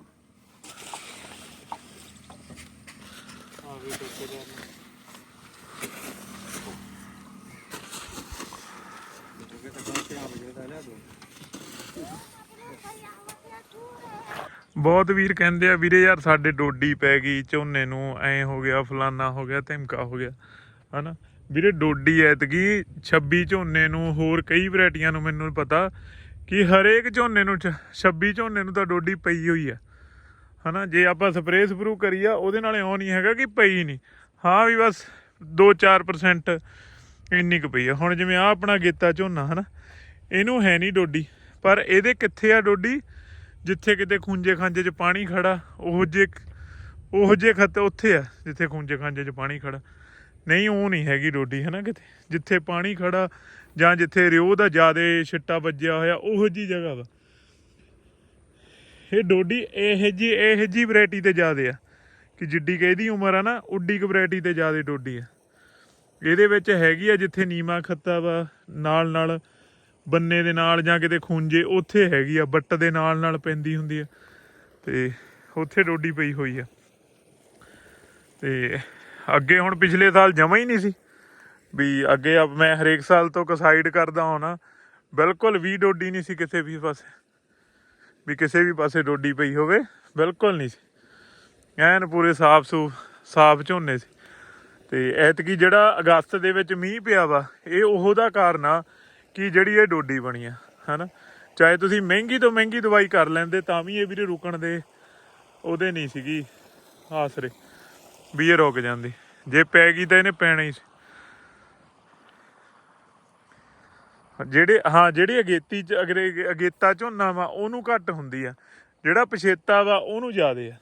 ਬਹੁਤ ਵੀਰ ਕਹਿੰਦੇ ਆ, ਵੀਰੇ ਯਾਰ ਸਾਡੇ ਡੋਡੀ ਪੈ ਗਈ, ਝੋਨੇ ਨੂੰ ਐ ਹੋ ਗਿਆ, ਫਲਾਨਾ ਹੋ ਗਿਆ, ਧਮਕਾ ਹੋ ਗਿਆ, ਹਨਾ? ਵੀਰੇ ਡੋਡੀ ਐਤਕੀ 26 ਝੋਨੇ ਨੂੰ, ਹੋਰ ਕਈ ਵੈਰਾਈਟੀਆਂ ਨੂੰ ਮੈਨੂੰ ਪਤਾ ਕਿ ਹਰੇਕ ਝੋਨੇ ਨੂੰ ਛ- 26 ਝੋਨੇ ਨੂੰ ਤਾਂ ਡੋਡੀ ਪਈ ਹੋਈ ਆ, ਹਨਾ? ਜੇ ਆਪਾਂ ਸਪਰੇਅ ਸਪਰੂ ਕਰੀ ਉਹਦੇ ਨਾਲ ਇਉਂ ਨਹੀਂ ਹੈਗਾ ਕਿ ਪਈ ਨਹੀਂ। ਹਾਂ ਵੀ ਬਸ 2-4% ਇੰਨੀ ਕੁ ਪਈ ਆ। ਹੁਣ ਜਿਵੇਂ ਆ ਆਪਣਾ ਗੇਤਾ ਝੋਨਾ, ਹਨਾ? ਇਹਨੂੰ ਹੈ ਨਹੀਂ ਡੋਡੀ, ਪਰ ਇਹਦੇ ਕਿੱਥੇ ਆ ਡੋਡੀ? ਜਿੱਥੇ ਕਿਤੇ ਖੂੰਜੇ ਖਾਂਜੇ 'ਚ ਪਾਣੀ ਖੜਾ, ਉਹ ਜੇ ਉਹ ਜੇ ਖਤ ਉੱਥੇ ਆ, ਜਿੱਥੇ ਖੂੰਜੇ ਖਾਂਜੇ 'ਚ ਪਾਣੀ ਖੜਾ। ਨਹੀਂ, ਉਹ ਨਹੀਂ ਹੈਗੀ ਡੋਡੀ ਹੈ ਨਾ ਕਿਤੇ? ਜਿੱਥੇ ਪਾਣੀ ਖੜਾ ਜਾਂ ਜਿੱਥੇ ਰਿਓ ਦਾ ਜ਼ਿਆਦੇ ਛਿੱਟਾ ਵੱਜਿਆ ਹੋਇਆ, ਉਹੋ ਜੀ ਜਗ੍ਹਾ ਵਾ। ਇਹ ਡੋਡੀ, ਇਹ ਜੀ ਇਹ ਜੀ ਵੈਰਾਈਟੀ ਤੇ ਜ਼ਿਆਦੇ ਆ। ਕਿ ਜਿੱਡੀ ਇਹਦੀ ਉਮਰ ਆ ਨਾ, ਉੱਡੀ ਕੁ ਵੈਰਾਈਟੀ ਤੇ ਜ਼ਿਆਦੇ ਡੋਡੀ ਆ। ਇਹਦੇ ਵਿੱਚ ਹੈਗੀ ਆ ਜਿੱਥੇ ਨੀਮਾ ਖੱਤਾ ਵਾ ਨਾਲ ਨਾਲ ਬੰਨੇ ਦੇ ਨਾਲ ਜਾਂ ਕਿਤੇ ਖੂੰਜੇ ਉੱਥੇ ਹੈਗੀ ਆ, ਬੱਟ ਦੇ ਨਾਲ ਨਾਲ ਪੈਂਦੀ ਹੁੰਦੀ ਆ। ਤੇ ਉੱਥੇ ਡੋਡੀ ਪਈ ਹੋਈ ਆ। ਤੇ ਅੱਗੇ ਹੁਣ ਪਿਛਲੇ ਸਾਲ ਜਮਾ ਹੀ ਨਹੀਂ ਸੀ ਵੀ ਅੱਗੇ ਅਬ ਮੈਂ ਹਰੇਕ ਸਾਲ ਤੋਂ ਕਸਾਈਡ ਕਰਦਾ ਹੋਣਾ, ਬਿਲਕੁਲ ਵੀ ਡੋਡੀ ਨਹੀਂ ਸੀ ਕਿਸੇ ਵੀ ਪਾਸੇ। ਵੀ ਕਿਸੇ ਵੀ ਪਾਸੇ ਡੋਡੀ ਪਈ ਹੋਵੇ, ਬਿਲਕੁਲ ਨਹੀਂ ਸੀ। ਐਨ ਪੂਰੇ ਸਾਫ਼ ਸੂ, ਸਾਫ਼ ਝੋਨੇ ਸੀ। ਤੇ ਐਤਕੀ ਜਿਹੜਾ ਅਗਸਤ ਦੇ ਵਿੱਚ ਮੀਂਹ ਪਿਆ ਵਾ, ਇਹ ਉਹੋ ਦਾ ਕਾਰਨ ਆ ਕਿ ਜਿਹੜੀ ਇਹ ਡੋਡੀ ਬਣੀ ਆ, ਹਨਾ? ਚਾਹੇ ਤੁਸੀਂ ਮਹਿੰਗੀ ਤੋਂ ਮਹਿੰਗੀ ਦਵਾਈ ਕਰ ਲੈਂਦੇ, ਤਾਂ ਵੀ ਇਹ ਵੀਰੇ ਰੁਕਣ ਦੇ ਉਹਦੇ ਨਹੀਂ ਸੀਗੀ ਆਸਰੇ, ਵੀ ਇਹ ਰੁਕ ਜਾਂਦੀ। ਜੇ ਪੈ ਗਈ ਤਾਂ ਇਹਨੇ ਪੈਣਾ ਹੀ ਸੀ। ਜਿਹੜੇ, ਹਾਂ, ਜਿਹੜੀ ਅਗੇਤੀ ਚ, ਅਗਰੇ, ਅਗੇਤਾ ਝੋਨਾ ਵਾ, ਉਹਨੂੰ ਘੱਟ ਹੁੰਦੀ ਆ। ਜਿਹੜਾ ਪਛੇਤਾ ਵਾ, ਉਹਨੂੰ ਜ਼ਿਆਦੇ ਆ।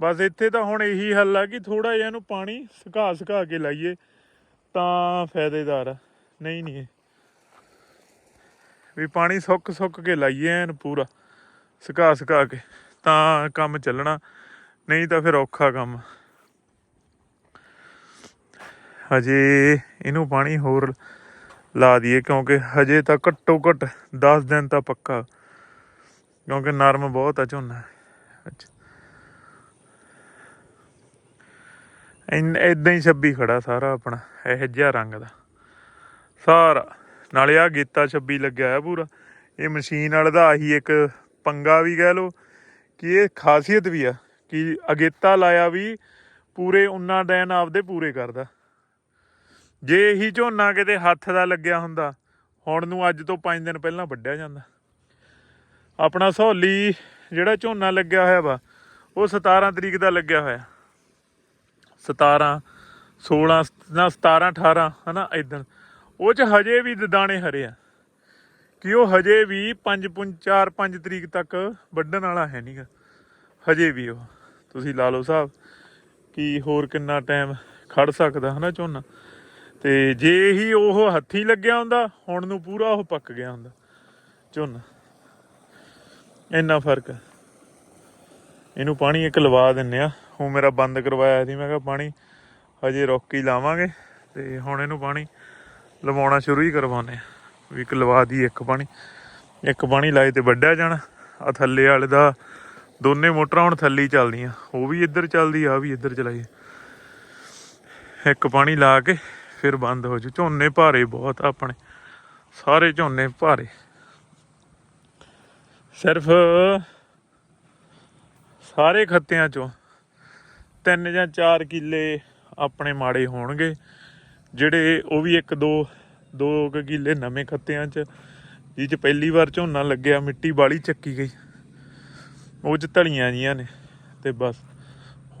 ਬਸ ਇੱਥੇ ਤਾਂ ਹੁਣ ਇਹੀ ਹੱਲ ਆ ਕਿ ਥੋੜਾ ਜਿਹਾ ਇਹਨੂੰ ਪਾਣੀ ਸੁਕਾ ਸੁਕਾ ਕੇ ਲਾਈਏ, ਤਾਂ ਫਾਇਦੇਦਾਰ ਆ। ਨਹੀਂ ਨਹੀਂ ਇਹ। ਵੀ ਪਾਣੀ ਸੁੱਕ ਸੁੱਕ ਕੇ ਲਾਈਏ ਐਨ ਪੂਰਾ, ਸੁਕਾ ਸੁਕਾ ਕੇ, ਤਾਂ ਕੰਮ ਚੱਲਣਾ, ਨਹੀਂ ਤਾਂ ਫਿਰ ਔਖਾ ਕੰਮ। ਹਜੇ ਇਹਨੂੰ ਪਾਣੀ ਹੋਰ ਲਾ ਦਈਏ, ਕਿਉਂਕਿ ਹਜੇ ਤਾਂ ਘੱਟੋ ਘੱਟ 10 ਦਿਨ ਤਾਂ ਪੱਕਾ, ਕਿਉਂਕਿ ਨਰਮ ਬਹੁਤ ਆ ਝੋਨਾ। ਅੱਛਾ। ਇਦਾਂ ਹੀ ਛੱਬੀ ਖੜਾ ਸਾਰਾ ਆਪਣਾ, ਇਹ ਜਿਹਾ ਰੰਗ ਦਾ। ਸਾਰਾ। ਨਾਲੇ ਆ ਗੀਤਾ ਛੱਬੀ ਲੱਗਿਆ ਆ ਪੂਰਾ। ਇਹ ਮਸ਼ੀਨ ਵਾਲੇ ਦਾ ਆਹੀ ਇੱਕ ਪੰਗਾ ਵੀ ਕਹਿ ਲੋ ਕਿ ਇਹ ਖਾਸੀਅਤ ਵੀ ਆ ਕਿ ਅਗੇਤਾ ਲਾਇਆ ਵੀ ਪੂਰੇ ਉਨਾ ਦਿਨ ਆਪਦੇ ਪੂਰੇ ਕਰਦਾ। ਜੇ ਇਹੀ ਝੋਨਾ ਕਿਤੇ ਹੱਥ ਦਾ ਲੱਗਿਆ ਹੁੰਦਾ, ਹੁਣ ਨੂੰ ਅੱਜ ਤੋਂ 5 ਦਿਨ ਪਹਿਲਾਂ ਵੱਢਿਆ ਜਾਂਦਾ। ਆਪਣਾ ਸਹੌਲੀ ਜਿਹੜਾ ਝੋਨਾ ਲੱਗਿਆ ਹੋਇਆ ਵਾ, ਉਹ 17 ਤਰੀਕ ਦਾ ਲੱਗਿਆ ਹੋਇਆ। 17 16 ਨਾ 17 18 ਹਨਾ ਇਦਾਂ ਉਹ ਚ ਹਜੇ ਵੀ ਦਾਣੇ ਹਰੇ ਆ। ਕਿ ਉਹ ਹਜੇ ਵੀ 5 4 5 ਤਰੀਕ ਤੱਕ ਵੱਢਣ ਵਾਲਾ ਹੈ ਨਹੀਂਗਾ ਹਜੇ ਵੀ ਉਹ। ਤੁਸੀਂ ਲਾ ਲਓ ਹਿਸਾਬ ਕਿ ਹੋਰ ਕਿੰਨਾ ਟਾਈਮ ਖੜ ਸਕਦਾ ਹਨਾ ਝੋਨਾ। ਤੇ ਜੇ ਹੀ ਉਹ ਹੱਥੀ ਲੱਗਿਆ ਹੁੰਦਾ, ਹੁਣ ਨੂੰ ਪੂਰਾ ਉਹ ਪੱਕ ਗਿਆ ਹੁੰਦਾ ਝੋਨਾ। ਇੰਨਾ ਫ਼ਰਕ ਹੈ ਇਹਨੂੰ ਪਾਣੀ ਇੱਕ ਲਵਾ ਦਿੰਨੇ ਆ। ਉਹ ਮੇਰਾ ਬੰਦ ਕਰਵਾਇਆ ਸੀ, ਮੈਂ ਕਿਹਾ ਪਾਣੀ ਹਜੇ ਰੋਕੀ ਲਾਵਾਂਗੇ। ਤੇ ਹੁਣ ਇਹਨੂੰ ਪਾਣੀ ਲਵਾਉਣਾ ਸ਼ੁਰੂ ਹੀ ਕਰਵਾਉਨੇ ਆ। ਵੀ ਇੱਕ ਲਵਾ ਦੀ ਇੱਕ ਪਾਣੀ ਇੱਕ ਪਾਣੀ ਲਾਏ ਤੇ ਵੱਢਿਆ ਜਾਣਾ। ਆ ਥੱਲੇ ਵਾਲੇ ਦਾ ਦੋਨੇ ਮੋਟਰਾਂ ਹੁਣ ਥੱਲੇ ਹੀ ਚੱਲਦੀਆਂ। ਉਹ ਵੀ ਇੱਧਰ ਚੱਲਦੀ ਆ ਵੀ ਇੱਧਰ ਚਲਾਈ। ਇੱਕ ਪਾਣੀ ਲਾ ਕੇ ਫਿਰ ਬੰਦ ਹੋ ਜੂ। ਝੋਨੇ ਭਾਰੇ ਬਹੁਤ ਆਪਣੇ। ਸਾਰੇ ਝੋਨੇ ਭਾਰੇ। ਸਿਰਫ ਸਾਰੇ ਖੱਤਿਆਂ ਚੋਂ ਤਿੰਨ ਜਾਂ ਚਾਰ ਕਿੱਲੇ ਆਪਣੇ ਮਾੜੇ ਹੋਣਗੇ। ਜਿਹੜੇ ਉਹ ਵੀ ਇੱਕ ਦੋ ਦੋ ਕਿੱਲੇ ਨਵੇਂ ਖੱਤਿਆਂ 'ਚ ਜਿਹ 'ਚ ਪਹਿਲੀ ਵਾਰ ਝੋਨਾ ਲੱਗਿਆ, ਮਿੱਟੀ ਬਾਲੀ ਚੱਕੀ ਗਈ। ਉਹ 'ਚ ਧਲੀਆਂ ਜੀਆਂ ਨੇ, ਤੇ ਬਸ।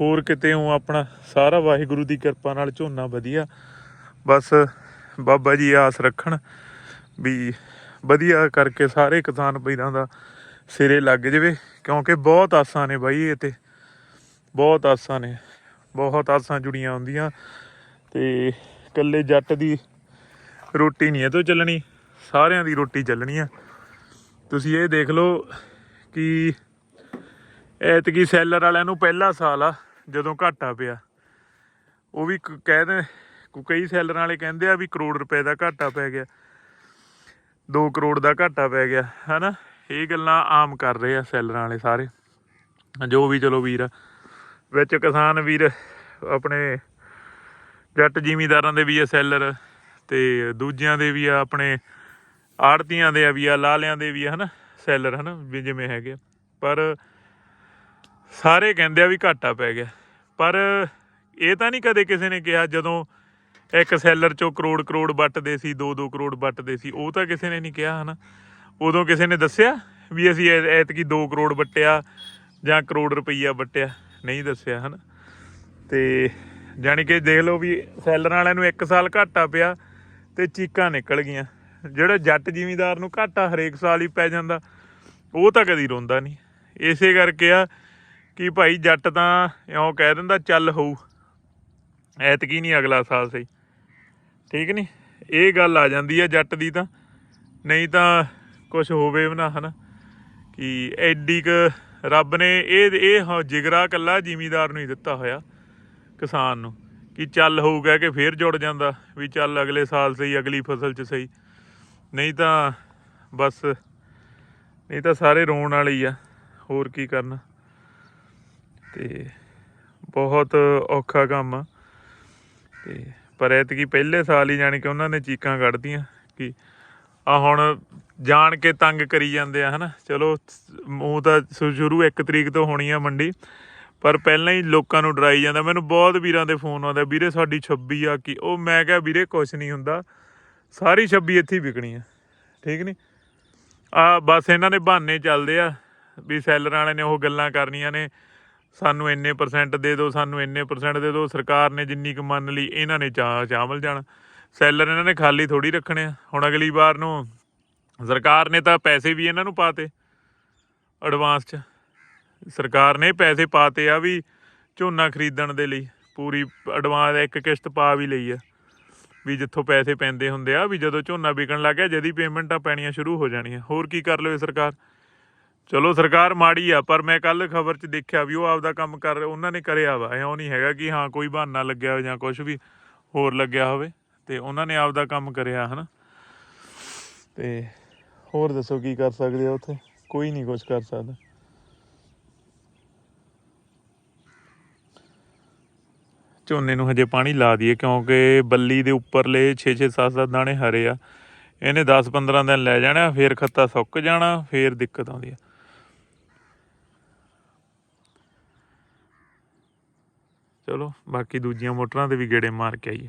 ਹੋਰ ਕਿਤੇ ਉਹ ਆਪਣਾ ਸਾਰਾ ਵਾਹਿਗੁਰੂ ਦੀ ਕਿਰਪਾ ਨਾਲ ਝੋਨਾ ਵਧੀਆ। ਬਸ ਬਾਬਾ ਜੀ ਆਸ ਰੱਖਣ ਵੀ ਵਧੀਆ ਕਰਕੇ ਸਾਰੇ ਕਿਸਾਨ ਵੀਰਾਂ ਦਾ ਸਿਰੇ ਲੱਗ ਜਵੇ, ਕਿਉਂਕਿ ਬਹੁਤ ਆਸਾਂ ਨੇ ਬਾਈ ਇਹ ਤੇ। ਬਹੁਤ ਆਸਾਂ ਨੇ, ਬਹੁਤ ਆਸਾਂ ਜੁੜੀਆਂ ਹੁੰਦੀਆਂ। ਤੇ ਇਕੱਲੇ ਜੱਟ ਦੀ ਰੋਟੀ ਨਹੀਂ ਇਹ ਤੋਂ ਚੱਲਣੀ, ਸਾਰਿਆਂ ਦੀ ਰੋਟੀ ਚੱਲਣੀ ਆ। ਤੁਸੀਂ ਇਹ ਦੇਖ ਲਓ ਕਿ ਐਤਕੀ ਸੈਲਰ ਵਾਲਿਆਂ ਨੂੰ ਪਹਿਲਾ ਸਾਲ ਆ, ਜਦੋਂ ਘਾਟਾ ਪਿਆ। ਉਹ ਵੀ ਕ- ਕਹਿ ਦੇ ਕਈ ਸੈਲਰਾਂ ਵਾਲੇ ਕਹਿੰਦੇ ਆ ਵੀ ਕਰੋੜ ਰੁਪਏ ਦਾ ਘਾਟਾ ਪੈ ਗਿਆ। 2 ਕਰੋੜ ਦਾ ਘਾਟਾ ਪੈ ਗਿਆ, ਹਨਾ? ਇਹ ਗੱਲਾਂ ਆਮ ਕਰ ਰਹੇ ਆ ਸੈਲਰਾਂ ਵਾਲੇ ਸਾਰੇ। ਜੋ ਵੀ, ਚਲੋ ਵੀਰ। ਆ। ਵਿੱਚ ਕਿਸਾਨ ਵੀਰ ਆਪਣੇ ਜੱਟ ਜ਼ਿਮੀਂਦਾਰਾਂ ਦੇ ਵੀ ਆ ਸੈਲਰ ਤੇ ਦੂਜਿਆਂ ਦੇ ਵੀ ਆ ਆਪਣੇ ਆੜਤੀਆਂ ਦੇ ਆ ਵੀ ਆ, ਲਾਲਿਆਂ ਦੇ ਵੀ ਆ, ਹਨਾ, ਸੈਲਰ, ਹਨਾ, ਵੀ ਜਿਵੇਂ ਹੈਗੇ ਆ। ਪਰ ਸਾਰੇ ਕਹਿੰਦੇ ਆ ਵੀ ਘਾਟਾ ਪੈ ਗਿਆ। ਪਰ ਇਹ ਤਾਂ ਨਹੀਂ ਕਦੇ ਕਿਸੇ ਨੇ ਕਿਹਾ, ਜਦੋਂ ਇੱਕ ਸੈਲਰ ਚੋਂ ਕਰੋੜ ਕਰੋੜ ਵੱਟਦੇ ਸੀ 2-2 ਕਰੋੜ ਵੱਟਦੇ ਸੀ, ਉਹ ਤਾਂ ਕਿਸੇ ਨੇ ਨਹੀਂ ਕਿਹਾ, ਹਨਾ। ਉਦੋਂ ਕਿਸੇ ਨੇ ਦੱਸਿਆ ਵੀ ਅਸੀਂ ਐ- ਐਤਕੀ 2 ਕਰੋੜ ਵੱਟਿਆ ਜਾਂ ਕਰੋੜ ਰੁਪਈਆ ਵੱਟਿਆ? ਨਹੀਂ ਦੱਸਿਆ, ਹਨਾ। ਤੇ ਜਾਣੀ ਕਿ ਦੇਖ ਲਓ ਵੀ ਸੈਲਰਾਂ ਵਾਲਿਆਂ ਨੂੰ 1 ਸਾਲ ਘਾਟਾ ਪਿਆ ਤੇ ਚੀਕਾਂ ਨਿਕਲ ਗਈਆਂ। ਜਿਹੜਾ ਜੱਟ ਜ਼ਿਮੀਂਦਾਰ ਨੂੰ ਘਾਟਾ ਹਰੇਕ ਸਾਲ ਹੀ ਪੈ ਜਾਂਦਾ, ਉਹ ਤਾਂ ਕਦੀ ਰੋਂਦਾ ਨਹੀਂ। ਇਸੇ ਕਰਕੇ ਆ ਕਿ ਭਾਈ ਜੱਟ ਤਾਂ ਇਉਂ ਕਹਿ ਦਿੰਦਾ, ਚੱਲ ਹੋਊ, ਐਤਕੀ ਨਹੀਂ ਅਗਲਾ ਸਾਲ ਸਹੀ। ਠੀਕ ਨਹੀਂ ਇਹ ਗੱਲ ਆ ਜਾਂਦੀ ਆ ਜੱਟ ਦੀ ਤਾਂ। ਨਹੀਂ ਤਾਂ ਕੁਝ ਹੋਵੇ ਵੀ ਨਾ, ਹਨਾ? ਕਿ ਐਡੀ ਕ ਰੱਬ ਨੇ ਇਹ ਇਹ ਜਿਗਰਾ ਕੱਲਾ ਜ਼ਿਮੀਦਾਰ ਨੂੰ ਹੀ ਦਿੱਤਾ ਹੋਇਆ। ਕਿਸਾਨ ਨੂੰ, ਕਿ ਚੱਲ ਹੋਊਗਾ ਕਿ ਫੇਰ ਜੁੜ ਜਾਂਦਾ, ਵੀ ਚੱਲ ਅਗਲੇ ਸਾਲ ਸਹੀ, ਅਗਲੀ ਫਸਲ 'ਚ ਸਹੀ। ਨਹੀਂ ਤਾਂ ਬਸ, ਨਹੀਂ ਤਾਂ ਸਾਰੇ ਰੋਣ ਵਾਲੇ ਹੀ ਆ, ਹੋਰ ਕੀ ਕਰਨਾ। ਤੇ ਬਹੁਤ ਔਖਾ ਕੰਮ ਆ। ਤੇ ਪਰ ਐਤਕੀ ਪਹਿਲੇ ਸਾਲ ਹੀ ਜਾਣੀ ਕਿ ਉਹਨਾਂ ਨੇ ਚੀਕਾਂ ਕੱਢਦੀਆਂ ਕਿ ਆ ਹੁਣ ਜਾਣ ਕੇ ਤੰਗ ਕਰੀ ਜਾਂਦੇ ਆ, ਹਨਾ। ਚਲੋ ਉਹ ਤਾਂ ਸ਼ੁਰੂ 1 ਤਰੀਕ ਤੋਂ ਹੋਣੀ ਆ ਮੰਡੀ। ਪਰ ਪਹਿਲਾਂ ਹੀ ਲੋਕਾਂ ਨੂੰ ਡਰਾਈ ਜਾਂਦਾ। ਮੈਨੂੰ ਬਹੁਤ ਵੀਰਾਂ ਦੇ ਫੋਨ ਆਉਂਦੇ ਵੀਰੇ ਸਾਡੀ 26 ਆ ਕੀ, ਉਹ ਮੈਂ ਕਿਹਾ, ਵੀਰੇ ਕੁਛ ਨਹੀਂ ਹੁੰਦਾ। ਸਾਰੀ 26 ਇੱਥੇ ਹੀ ਵਿਕਣੀ ਆ। ਠੀਕ ਨਹੀਂ ਆ ਬਸ ਇਹਨਾਂ ਦੇ ਬਹਾਨੇ ਚੱਲਦੇ ਆ ਵੀ ਸੈਲਰਾਂ ਵਾਲੇ ਨੇ ਉਹ ਗੱਲਾਂ ਕਰਨੀਆਂ ਨੇ। ਸਾਨੂੰ ਇੰਨੇ ਪਰਸੈਂਟ ਦੇ ਦਿਓ, ਸਾਨੂੰ ਇੰਨੇ ਪਰਸੈਂਟ ਦੇ ਦਿਓ। ਸਰਕਾਰ ਨੇ ਜਿੰਨੀ ਕੁ ਮੰਨ ਲਈ, ਇਹਨਾਂ ਨੇ ਚਾ ਚਾਵਲ ਜਾਣਾ। ਸੈਲਰ ਇਹਨਾਂ ਨੇ ਖਾਲੀ ਥੋੜੀ ਰੱਖਣੇ ਆ। ਹੁਣ ਅਗਲੀ ਵਾਰ ਨੂੰ ਸਰਕਾਰ ਨੇ ਤਾਂ ਪੈਸੇ ਵੀ ਇਹਨਾਂ ਨੂੰ ਪਾਤੇ ਐਡਵਾਂਸ ਚ। ਸਰਕਾਰ ਨੇ ਪੈਸੇ ਪਾਤੇ ਆ ਵੀ ਝੋਨਾ ਖਰੀਦਣ ਦੇ ਲਈ। ਪੂਰੀ ਐਡਵਾਂਸ ਇੱਕ ਕਿਸ਼ਤ ਪਾ ਵੀ ਲਈ ਆ। ਵੀ ਜਿੱਥੋਂ ਪੈਸੇ ਪੈਂਦੇ ਹੁੰਦੇ ਆ, ਵੀ ਜਦੋਂ ਝੋਨਾ ਵਿਕਣ ਲੱਗ ਗਿਆ ਜਦੀ ਪੇਮੈਂਟਾਂ ਪੈਣੀਆਂ ਸ਼ੁਰੂ ਹੋ ਜਾਣੀਆਂ। ਹੋਰ ਕੀ ਕਰ ਲਵੇ ਸਰਕਾਰ? ਚਲੋ ਸਰਕਾਰ ਮਾੜੀ ਆ, ਪਰ ਮੈਂ ਕੱਲ ਖਬਰ 'ਚ ਦੇਖਿਆ ਵੀ ਉਹ ਆਪਦਾ ਕੰਮ ਕਰ, ਉਹਨਾਂ ਨੇ ਕਰਿਆ ਵਾ। ਇਉਂ ਨਹੀਂ ਹੈਗਾ ਕਿ ਹਾਂ, ਕੋਈ ਬਹਾਨਾ ਲੱਗਿਆ ਹੋਵੇ ਜਾਂ ਕੁਝ ਵੀ ਹੋਰ ਲੱਗਿਆ ਹੋਵੇ। ਤੇ ਉਹਨਾਂ ਨੇ ਆਪਦਾ ਕੰਮ ਕਰਿਆ, ਹਨਾ? ਤੇ ਹੋਰ ਦੱਸੋ ਕੀ ਕਰ ਸਕਦੇ ਆ ਉੱਥੇ? ਕੋਈ ਨਹੀਂ ਕੁਝ ਕਰ ਸਕਦਾ। ਝੋਨੇ ਨੂੰ ਹਜੇ ਪਾਣੀ ਲਾ ਦਈਏ, ਕਿਉਂਕਿ ਬੱਲੀ ਦੇ ਉੱਪਰਲੇ 6 6 7 7 ਦਾਣੇ ਹਰੇ ਆ। ਇਹਨੇ 10 15 ਦਿਨ ਲੈ ਜਾਣਾ, ਫੇਰ ਖੱਤਾ ਸੁੱਕ ਜਾਣਾ, ਫੇਰ ਦਿੱਕਤ ਆਉਂਦੀ ਆ। ਚਲੋ, ਬਾਕੀ ਦੂਜੀਆਂ ਮੋਟਰਾਂ ਤੇ ਵੀ ਗੇੜੇ ਮਾਰ ਕੇ ਆਈਏ।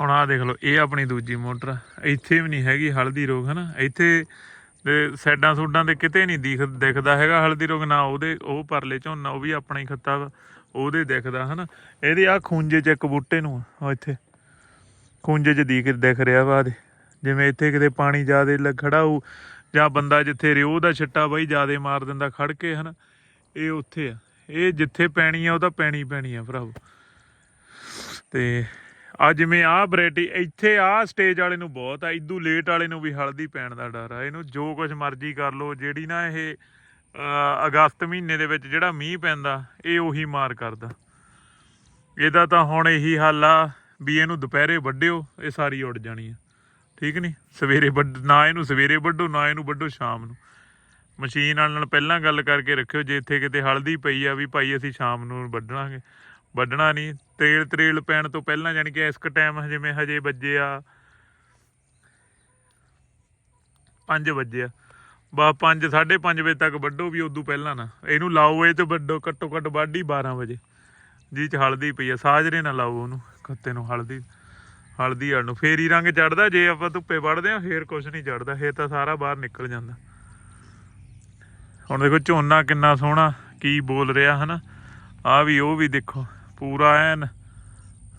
ਹੁਣ ਆਹ ਦੇਖ ਲਓ, ਇਹ ਆਪਣੀ ਦੂਜੀ ਮੋਟਰ ਇੱਥੇ ਵੀ ਨਹੀਂ ਹੈਗੀ ਹਲਦੀ ਰੋਗ, ਹਨਾ? ਇੱਥੇ ਦੇ ਸਾਈਡਾਂ ਸੂਡਾਂ ਤੇ ਕਿਤੇ ਨਹੀਂ ਦਿਖ ਦਿਖਦਾ ਹੈਗਾ ਹਲਦੀ ਰੋਗ, ਨਾ ਉਹਦੇ ਉਹ ਪਰਲੇ ਝੋਨਾ, ਉਹ ਵੀ ਆਪਣਾ ਹੀ ਖੱਤਾ ਉਹਦੇ ਦਿਖਦਾ ਹਨਾ? ਇਹਦੇ ਆ ਖੂੰਜੇ ਚ ਇੱਕ ਬੂਟੇ ਨੂੰ ਆ, ਇੱਥੇ। ਖੂੰਜੇ ਚ ਦਿਖ ਦਿਖ ਰਿਹਾ ਵਾ ਦੇ। ਜਿਵੇਂ ਇੱਥੇ ਕਿਤੇ ਪਾਣੀ ਜ਼ਿਆਦੇ ਖੜਾ ਹੋਊ ਜਾਂ ਬੰਦਾ ਜਿੱਥੇ ਰਿਓ ਦਾ ਛਿੱਟਾ ਬਾਈ ਜ਼ਿਆਦੇ ਮਾਰ ਦਿੰਦਾ ਖੜ ਕੇ ਹਨਾ? ਇਹ ਉੱਥੇ ਆ। ਇਹ ਜਿੱਥੇ ਪੈਣੀ ਆ ਉਹ ਤਾਂ ਪੈਣੀ ਪੈਣੀ ਆ ਭਰਾਵੋ। ਤੇ ਆ ਜਿਵੇਂ ਆ ਵੈਰਾਈਟੀ ਇੱਥੇ ਆ ਸਟੇਜ ਵਾਲੇ ਨੂੰ ਬਹੁਤ ਆ। ਇਦੂ ਲੇਟ ਵਾਲੇ ਨੂੰ ਵੀ ਹਲਦੀ ਪੈਣ ਦਾ ਡਰ ਆ। ਇਹਨੂੰ ਜੋ ਕੁਝ ਮਰਜ਼ੀ ਕਰ ਲੋ ਜਿਹੜੀ ਨਾ ਇਹ ਅਗਸਤ ਮਹੀਨੇ ਦੇ ਵਿੱਚ ਜਿਹੜਾ ਮੀਂਹ ਪੈਂਦਾ, ਇਹ ਉਹੀ ਮਾਰ ਕਰਦਾ। ਇਹਦਾ ਤਾਂ ਹੁਣ ਇਹੀ ਹੱਲ ਆ ਵੀ ਇਹਨੂੰ ਦੁਪਹਿਰੇ ਵੱਢਿਓ, ਇਹ ਸਾਰੀ ਉੱਡ ਜਾਣੀ ਆ। ਠੀਕ ਨਹੀਂ ਸਵੇਰੇ ਵੱਢ, ਨਾ ਇਹਨੂੰ ਸਵੇਰੇ ਵੱਢੋ, ਨਾ ਇਹਨੂੰ ਵੱਢੋ ਸ਼ਾਮ ਨੂੰ। ਮਸ਼ੀਨ ਵਾਲੇ ਨਾਲ ਪਹਿਲਾਂ ਗੱਲ ਕਰਕੇ ਰੱਖਿਓ, ਜੇ ਇੱਥੇ ਕਿਤੇ ਹਲਦੀ ਪਈ ਆ ਵੀ ਭਾਈ ਅਸੀਂ ਸ਼ਾਮ ਨੂੰ ਵੱਢਣਾਗੇ। ਵੱਢਣਾ ਨਹੀਂ ਤੇਲ ਤਰੇਲ ਪੈਣ ਤੋਂ ਪਹਿਲਾਂ ਯਾਨੀ ਕਿ ਇਸ ਕ ਟਾਈਮ ਜਿਵੇਂ ਹਜੇ ਵੱਜੇ ਆ 5 ਵਜੇ ਆ। ਬਾ 5 5:30 ਵਜੇ ਤੱਕ ਵੱਢੋ ਵੀ ਉਦੋਂ ਪਹਿਲਾਂ ਨਾ। ਇਹਨੂੰ ਲਾਓ, ਇਹ ਤੇ ਵੱਢੋ, ਘੱਟੋ ਘੱਟ ਵਾਢੀ 12 ਵਜੇ। ਜੀ ਚ ਹਲਦੀ ਪਈ ਆ, ਸਾਜਰੇ ਨਾ ਲਾਓ ਉਹਨੂੰ, ਖੱਤੇ ਨੂੰ ਹਲਦੀ ਹਲਦੀ ਵਾਲ ਨੂੰ। ਫੇਰ ਹੀ ਰੰਗ ਚੜਦਾ, ਜੇ ਆਪਾਂ ਧੁੱਪੇ ਵੱਢਦੇ ਆ, ਫੇਰ ਕੁਝ ਨਹੀਂ ਚੜਦਾ, ਫੇਰ ਤਾਂ ਸਾਰਾ ਬਾਹਰ ਨਿਕਲ ਜਾਂਦਾ। ਹੁਣ ਦੇਖੋ, ਝੋਨਾ ਕਿੰਨਾ ਸੋਹਣਾ ਕੀ ਬੋਲ ਰਿਹਾ, ਹਨਾ? ਆ ਵੀ, ਉਹ ਵੀ ਦੇਖੋ, ਪੂਰਾ ਐਨ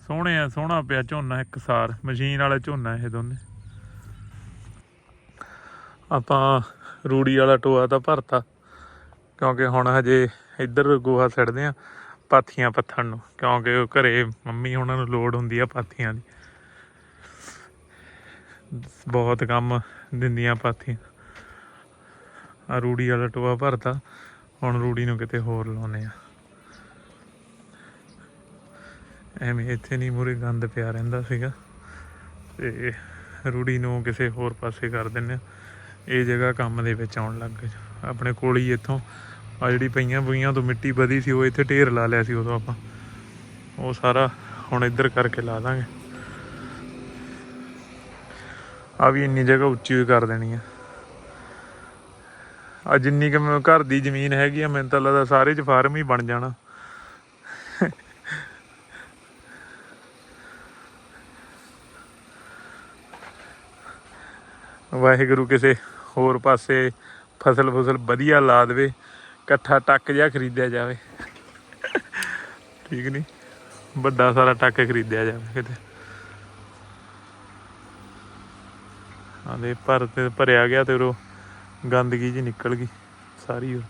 ਸੋਹਣੇ ਆ, ਸੋਹਣਾ ਪਿਆ ਝੋਨਾ ਇੱਕ ਸਾਰ। ਮਸ਼ੀਨ ਵਾਲਾ ਝੋਨਾ ਇਹ ਦੋਨੇ। ਆਪਾਂ ਰੂੜੀ ਵਾਲਾ ਟੋਆ ਤਾਂ ਭਰਤਾ, ਕਿਉਂਕਿ ਹੁਣ ਹਜੇ ਇੱਧਰ ਗੋਹਾ ਸਿੱਟਦੇ ਆ ਪਾਥੀਆਂ ਪੱਥਣ ਨੂੰ, ਕਿਉਂਕਿ ਉਹ ਘਰੇ ਮੰਮੀ ਉਹਨਾਂ ਨੂੰ ਲੋੜ ਹੁੰਦੀ ਆ ਪਾਥੀਆਂ ਦੀ। ਬਹੁਤ ਕੰਮ ਦਿੰਦੀਆਂ ਪਾਥੀਆਂ। ਆ ਰੂੜੀ ਵਾਲਾ ਟੋਆ ਭਰਤਾ, ਹੁਣ ਰੂੜੀ ਨੂੰ ਕਿਤੇ ਹੋਰ ਲਾਉਨੇ ਆ। ਐਵੇਂ ਇੱਥੇ ਨਹੀਂ ਮੂਰੇ ਗੰਦ ਪਿਆ ਰਹਿੰਦਾ ਸੀਗਾ, ਤੇ ਰੂੜੀ ਨੂੰ ਕਿਸੇ ਹੋਰ ਪਾਸੇ ਕਰ ਦਿੰਨੇ ਆ। ਇਹ ਜਗ੍ਹਾ ਕੰਮ ਦੇ ਵਿੱਚ ਆਉਣ ਲੱਗ ਗਈ ਆਪਣੇ ਕੋਲ ਹੀ ਇੱਥੋਂ ਆ ਜਿਹੜੀ ਪਈਆਂ ਬੁਈਆਂ ਤੋਂ ਮਿੱਟੀ ਵਧੀ ਸੀ, ਉਹ ਇੱਥੇ ਢੇਰ ਲਾ ਲਿਆ ਸੀ ਉਦੋਂ ਆਪਾਂ। ਉਹ ਸਾਰਾ ਹੁਣ ਇੱਧਰ ਕਰਕੇ ਲਾ ਦਾਂਗੇ। ਆ ਵੀ ਇੰਨੀ ਜਗ੍ਹਾ ਉੱਚੀ ਹੋਈ ਕਰ ਦੇਣੀ ਆ। ਆ ਜਿੰਨੀ ਕਿ ਮੈਂ ਘਰ ਦੀ ਜ਼ਮੀਨ ਹੈਗੀ ਆ, ਮੈਨੂੰ ਤਾਂ ਲੱਗਦਾ ਸਾਰੇ ਚ ਫਾਰਮ ਹੀ ਬਣ ਜਾਣਾ। ਵਾਹਿਗੁਰੂ ਕਿਸੇ ਹੋਰ ਪਾਸੇ ਫਸਲ ਫਸਲ ਵਧੀਆ ਲਾ ਦੇਵੇ, ਇਕੱਠਾ ਟੱਕ ਜਿਹਾ ਖਰੀਦਿਆ ਜਾਵੇ। ਠੀਕ ਨਹੀਂ ਵੱਡਾ ਸਾਰਾ ਟੱਕ ਖਰੀਦਿਆ ਜਾਵੇ ਕਿਤੇ। ਆਂਦੇ ਭਰ ਤੇ ਭਰਿਆ ਗਿਆ ਤੇ ਉਹ ਗੰਦਗੀ ਜੀ ਨਿਕਲ ਗਈ, ਸਾਰੀ ਉਹ